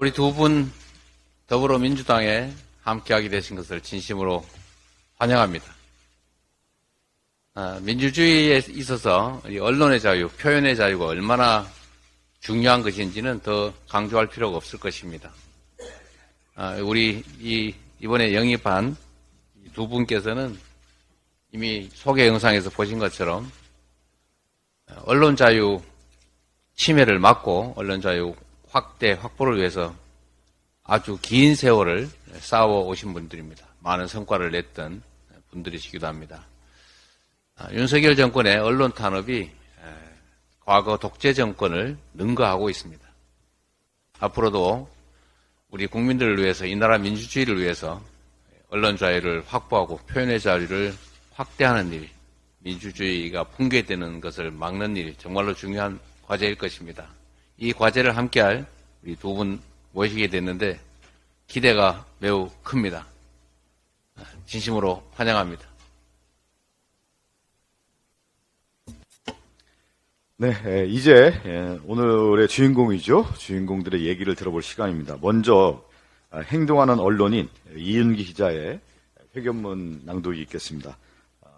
우리 두 분 더불어민주당에 함께하게 되신 것을 진심으로 환영합니다. 아, 민주주의에 있어서 이 언론의 자유, 표현의 자유가 얼마나 중요한 것인지는 더 강조할 필요가 없을 것입니다. 아, 우리 이 이번에 영입한 이두 분께서는 이미 소개 영상에서 보신 것처럼 언론 자유 침해를 막고 언론 자유 확대 확보를 위해서 아주 긴 세월을 싸워 오신 분들입니다. 많은 성과를 냈던 분들이시기도 합니다. 아, 윤석열 정권의 언론 탄압이 에, 과거 독재 정권을 능가하고 있습니다. 앞으로도 우리 국민들을 위해서 이 나라 민주주의를 위해서 언론 자유를 확보하고 표현의 자유를 확대하는 일, 민주주의가 붕괴되는 것을 막는 일 정말로 중요한 과제일 것입니다. 이 과제를 함께할 우리 두 분 모시게 됐는데 기대가 매우 큽니다. 진심으로 환영합니다. 네, 에, 이제 에, 오늘의 주인공이죠. 주인공들의 얘기를 들어볼 시간입니다. 먼저 아, 행동하는 언론인 이윤기 기자의 회견문 낭독이 있겠습니다. 아,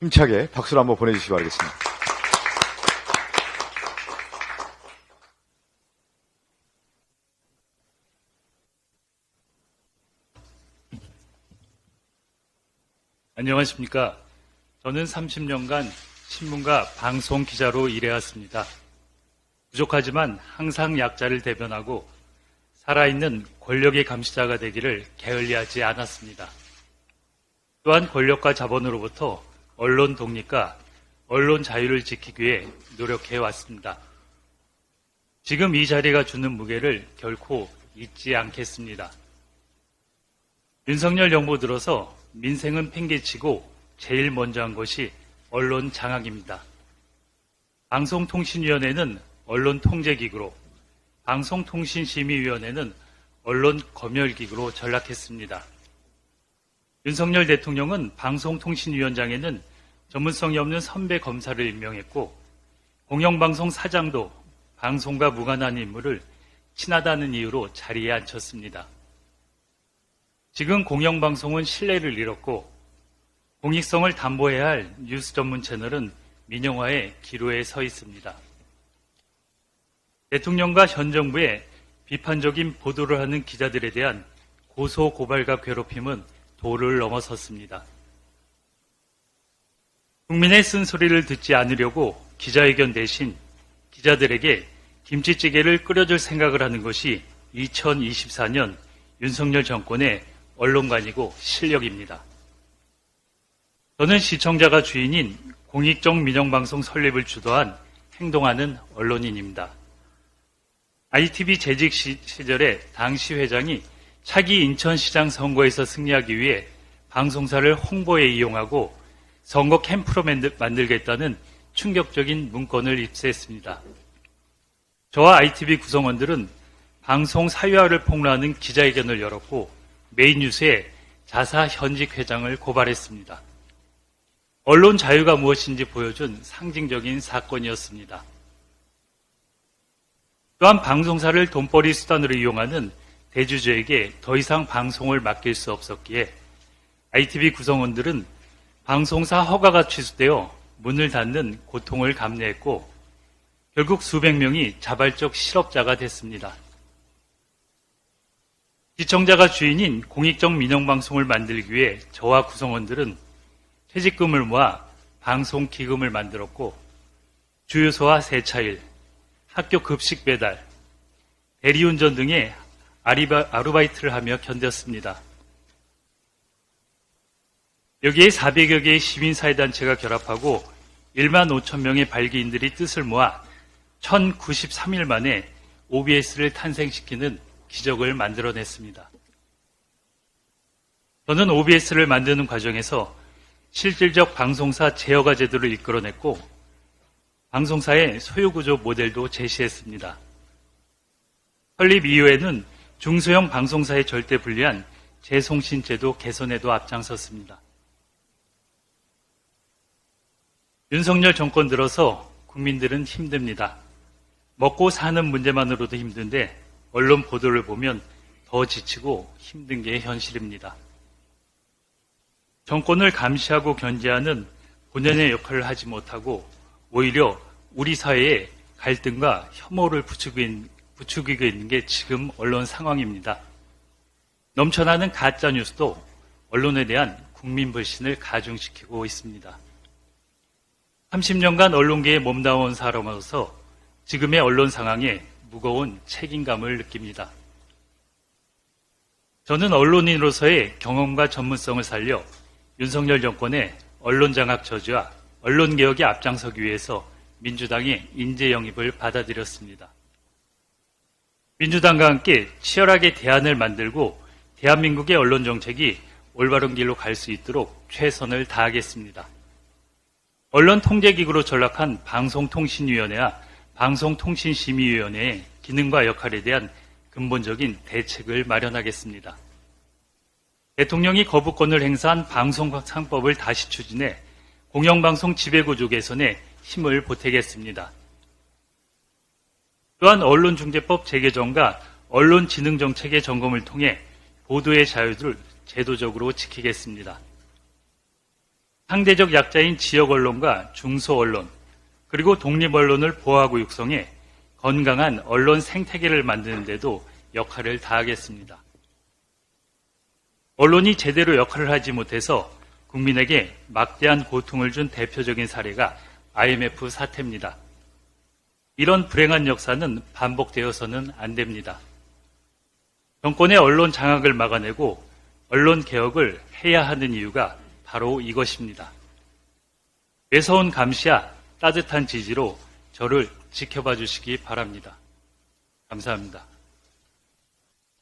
힘차게 박수를 한번 보내주시기 바라겠습니다. 안녕하십니까. 저는 30년간 신문과 방송 기자로 일해왔습니다. 부족하지만 항상 약자를 대변하고 살아있는 권력의 감시자가 되기를 게을리하지 않았습니다. 또한 권력과 자본으로부터 언론 독립과 언론 자유를 지키기 위해 노력해 왔습니다. 지금 이 자리가 주는 무게를 결코 잊지 않겠습니다. 윤석열 정부 들어서 민생은 팽개치고 제일 먼저 한 것이 언론 장악입니다. 방송통신위원회는 언론통제기구로, 방송통신심의위원회는 언론검열기구로 전락했습니다. 윤석열 대통령은 방송통신위원장에는 전문성이 없는 선배 검사를 임명했고, 공영방송 사장도 방송과 무관한 인물을 친하다는 이유로 자리에 앉혔습니다. 지금 공영방송은 신뢰를 잃었고 공익성을 담보해야 할 뉴스 전문 채널은 민영화의 기로에 서 있습니다. 대통령과 현 정부의 비판적인 보도를 하는 기자들에 대한 고소 고발과 괴롭힘은 도를 넘어섰습니다. 국민의 쓴소리를 듣지 않으려고 기자회견 대신 기자들에게 김치찌개를 끓여줄 생각을 하는 것이 2024년 윤석열 정권의 언론관이고 실력입니다. 저는 시청자가 주인인 공익적 민영방송 설립을 주도한 행동하는 언론인입니다. ITV 재직 시, 시절에 당시 회장이 차기 인천시장 선거에서 승리하기 위해 방송사를 홍보에 이용하고 선거 캠프로 만들, 만들겠다는 충격적인 문건을 입수했습니다. 저와 ITV 구성원들은 방송 사유화를 폭로하는 기자회견을 열었고 메인 뉴스에 자사 현직 회장을 고발했습니다. 언론 자유가 무엇인지 보여준 상징적인 사건이었습니다. 또한 방송사를 돈벌이 수단으로 이용하는 대주주에게 더 이상 방송을 맡길 수 없었기에 ITV 구성원들은 방송사 허가가 취소되어 문을 닫는 고통을 감내했고 결국 수백 명이 자발적 실업자가 됐습니다. 시청자가 주인인 공익적 민영방송을 만들기 위해 저와 구성원들은 퇴직금을 모아 방송 기금을 만들었고 주유소와 세차일, 학교 급식 배달, 대리운전 등의 아리바, 아르바이트를 하며 견뎠습니다. 여기에 400여 개의 시민사회단체가 결합하고 1만 5천 명의 발기인들이 뜻을 모아 1093일 만에 OBS를 탄생시키는 기적을 만들어냈습니다. 저는 OBS를 만드는 과정에서 실질적 방송사 제어가 제도를 이끌어냈고 방송사의 소유구조 모델도 제시했습니다. 설립 이후에는 중소형 방송사에 절대 불리한 재송신 제도 개선에도 앞장섰습니다. 윤석열 정권 들어서 국민들은 힘듭니다. 먹고 사는 문제만으로도 힘든데 언론 보도를 보면 더 지치고 힘든 게 현실입니다. 정권을 감시하고 견제하는 본연의 역할을 하지 못하고 오히려 우리 사회에 갈등과 혐오를 부추기고 있는- 게 지금 언론 상황입니다. 넘쳐나는 가짜 뉴스도 언론에 대한 국민 불신을 가중시키고 있습니다. 30년간 언론계에 몸담은 사람으로서 지금의 언론 상황에 무거운 책임감을 느낍니다. 저는 언론인으로서의 경험과 전문성을 살려 윤석열 정권의 언론 장악 저지와 언론 개혁에 앞장서기 위해서 민주당의 인재 영입을 받아들였습니다. 민주당과 함께 치열하게 대안을 만들고 대한민국의 언론 정책이 올바른 길로 갈 수 있도록 최선을 다하겠습니다. 언론통제기구로 전락한 방송통신위원회와 방송통신심의위원회의 기능과 역할에 대한 근본적인 대책을 마련하겠습니다. 대통령이 거부권을 행사한 방송상법을 다시 추진해 공영방송 지배구조 개선에 힘을 보태겠습니다. 또한 언론중재법 재개정과 언론지능정책의 점검을 통해 보도의 자유를 제도적으로 지키겠습니다. 상대적 약자인 지역 언론과 중소 언론, 그리고 독립 언론을 보호하고 육성해 건강한 언론 생태계를 만드는 데도 역할을 다하겠습니다. 언론이 제대로 역할을 하지 못해서 국민에게 막대한 고통을 준 대표적인 사례가 IMF 사태입니다. 이런 불행한 역사는 반복되어서는 안 됩니다. 정권의 언론 장악을 막아내고 언론 개혁을 해야 하는 이유가 바로 이것입니다. 매서운 감시와 따뜻한 지지로 저를 지켜봐 주시기 바랍니다. 감사합니다.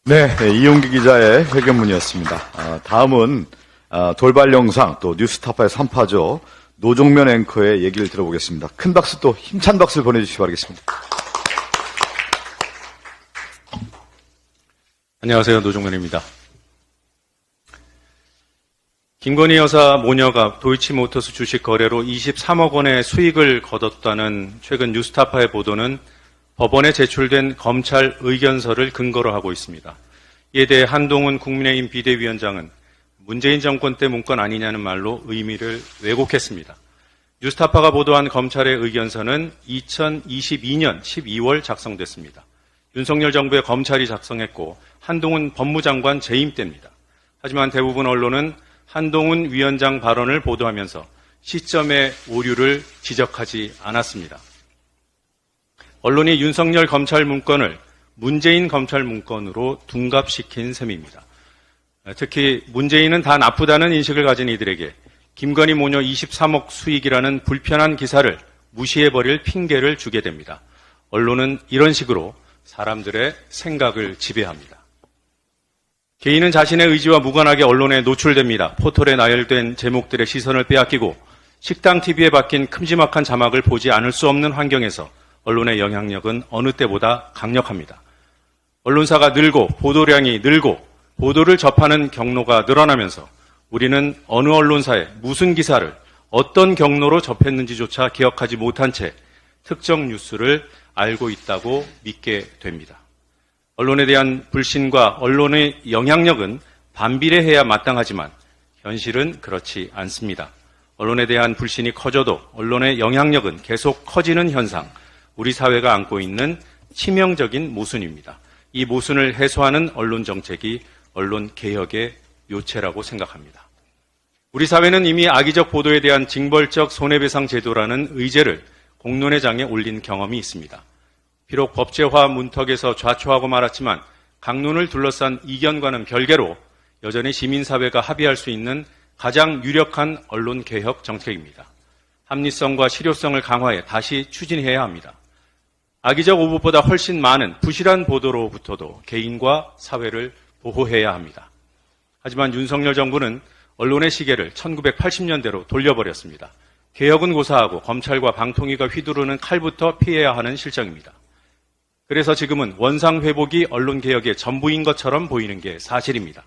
네, 네, 이용기 기자의 회견문이었습니다. 아, 다음은 아, 돌발 영상 또 뉴스타파의 3파죠. 노종면 앵커의 얘기를 들어보겠습니다. 큰 박수 또 힘찬 박수를 보내주시기 바라겠습니다. 안녕하세요. 노종면입니다. 김건희 여사 모녀가 도이치모터스 주식 거래로 23억 원의 수익을 거뒀다는 최근 뉴스타파의 보도는 법원에 제출된 검찰 의견서를 근거로 하고 있습니다. 이에 대해 한동훈 국민의힘 비대위원장은 문재인 정권 때 문건 아니냐는 말로 의미를 왜곡했습니다. 뉴스타파가 보도한 검찰의 의견서는 2022년 12월 작성됐습니다. 윤석열 정부의 검찰이 작성했고 한동훈 법무장관 재임 때입니다. 하지만 대부분 언론은 한동훈 위원장 발언을 보도하면서 시점의 오류를 지적하지 않았습니다. 언론이 윤석열 검찰 문건을 문재인 검찰 문건으로 둔갑시킨 셈입니다. 특히 문재인은 다 나쁘다는 인식을 가진 이들에게 김건희 모녀 23억 수익이라는 불편한 기사를 무시해버릴 핑계를 주게 됩니다. 언론은 이런 식으로 사람들의 생각을 지배합니다. 개인은 자신의 의지와 무관하게 언론에 노출됩니다. 포털에 나열된 제목들의 시선을 빼앗기고 식당 TV에 박힌 큼지막한 자막을 보지 않을 수 없는 환경에서 언론의 영향력은 어느 때보다 강력합니다. 언론사가 늘고 보도량이 늘고 보도를 접하는 경로가 늘어나면서 우리는 어느 언론사에 무슨 기사를 어떤 경로로 접했는지조차 기억하지 못한 채 특정 뉴스를 알고 있다고 믿게 됩니다. 언론에 대한 불신과 언론의 영향력은 반비례해야 마땅하지만 현실은 그렇지 않습니다. 언론에 대한 불신이 커져도 언론의 영향력은 계속 커지는 현상, 우리 사회가 안고 있는 치명적인 모순입니다. 이 모순을 해소하는 언론 정책이 언론 개혁의 요체라고 생각합니다. 우리 사회는 이미 악의적 보도에 대한 징벌적 손해배상 제도라는 의제를 공론의 장에 올린 경험이 있습니다. 비록 법제화 문턱에서 좌초하고 말았지만 강론을 둘러싼 이견과는 별개로 여전히 시민사회가 합의할 수 있는 가장 유력한 언론 개혁 정책입니다. 합리성과 실효성을 강화해 다시 추진해야 합니다. 악의적 오보보다 훨씬 많은 부실한 보도로부터도 개인과 사회를 보호해야 합니다. 하지만 윤석열 정부는 언론의 시계를 1980년대로 돌려버렸습니다. 개혁은 고사하고 검찰과 방통위가 휘두르는 칼부터 피해야 하는 실정입니다. 그래서 지금은 원상 회복이 언론 개혁의 전부인 것처럼 보이는 게 사실입니다.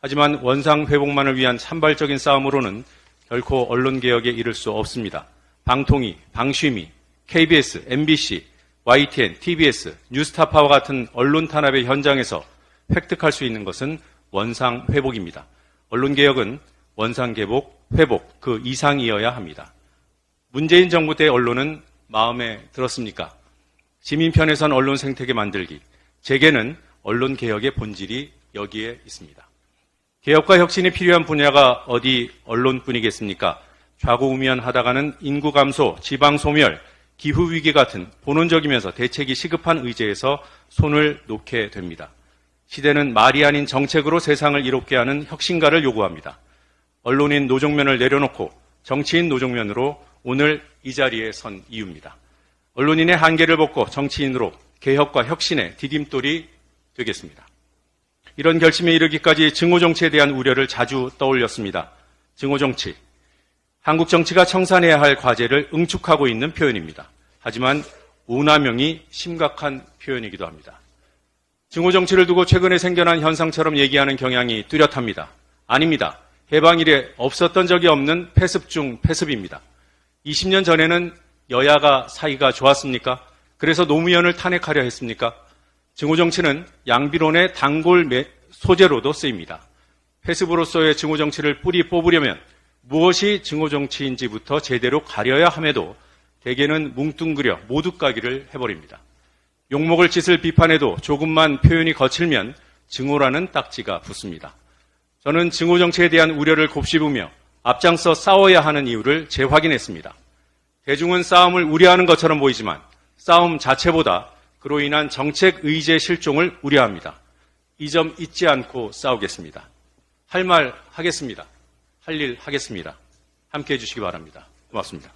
하지만 원상 회복만을 위한 산발적인 싸움으로는 결코 언론 개혁에 이를 수 없습니다. 방통위, 방심위, KBS, MBC, YTN, TBS, 뉴스타파와 같은 언론 탄압의 현장에서 획득할 수 있는 것은 원상 회복입니다. 언론 개혁은 원상 개복, 회복 그 이상이어야 합니다. 문재인 정부 때 언론은 마음에 들었습니까? 시민 편에선 언론 생태계 만들기, 재계는 언론 개혁의 본질이 여기에 있습니다. 개혁과 혁신이 필요한 분야가 어디 언론뿐이겠습니까? 좌고우면하다가는 인구 감소, 지방 소멸, 기후 위기 같은 본원적이면서 대책이 시급한 의제에서 손을 놓게 됩니다. 시대는 말이 아닌 정책으로 세상을 이롭게 하는 혁신가를 요구합니다. 언론인 노종면을 내려놓고 정치인 노종면으로 오늘 이 자리에 선 이유입니다. 언론인의 한계를 벗고 정치인으로 개혁과 혁신의 디딤돌이 되겠습니다. 이런 결심에 이르기까지 증오정치에 대한 우려를 자주 떠올렸습니다. 증오정치. 한국 정치가 청산해야 할 과제를 응축하고 있는 표현입니다. 하지만 오남용이 심각한 표현이기도 합니다. 증오정치를 두고 최근에 생겨난 현상처럼 얘기하는 경향이 뚜렷합니다. 아닙니다. 해방 이래 없었던 적이 없는 패습 중 패습입니다. 20년 전에는 여야가 사이가 좋았습니까? 그래서 노무현을 탄핵하려 했습니까? 증오정치는 양비론의 단골 매- 소재로도 쓰입니다. 패습으로서의 증오정치를 뿌리 뽑으려면 무엇이 증오정치인지부터 제대로 가려야 함에도 대개는 뭉뚱그려 모두 까기를 해버립니다. 욕먹을 짓을 비판해도 조금만 표현이 거칠면 증오라는 딱지가 붙습니다. 저는 증오정치에 대한 우려를 곱씹으며 앞장서 싸워야 하는 이유를 재확인했습니다. 대중은 싸움을 우려하는 것처럼 보이지만 싸움 자체보다 그로 인한 정책 의제 실종을 우려합니다. 이 점 잊지 않고 싸우겠습니다. 할 말 하겠습니다. 할 일 하겠습니다. 함께 해주시기 바랍니다. 고맙습니다.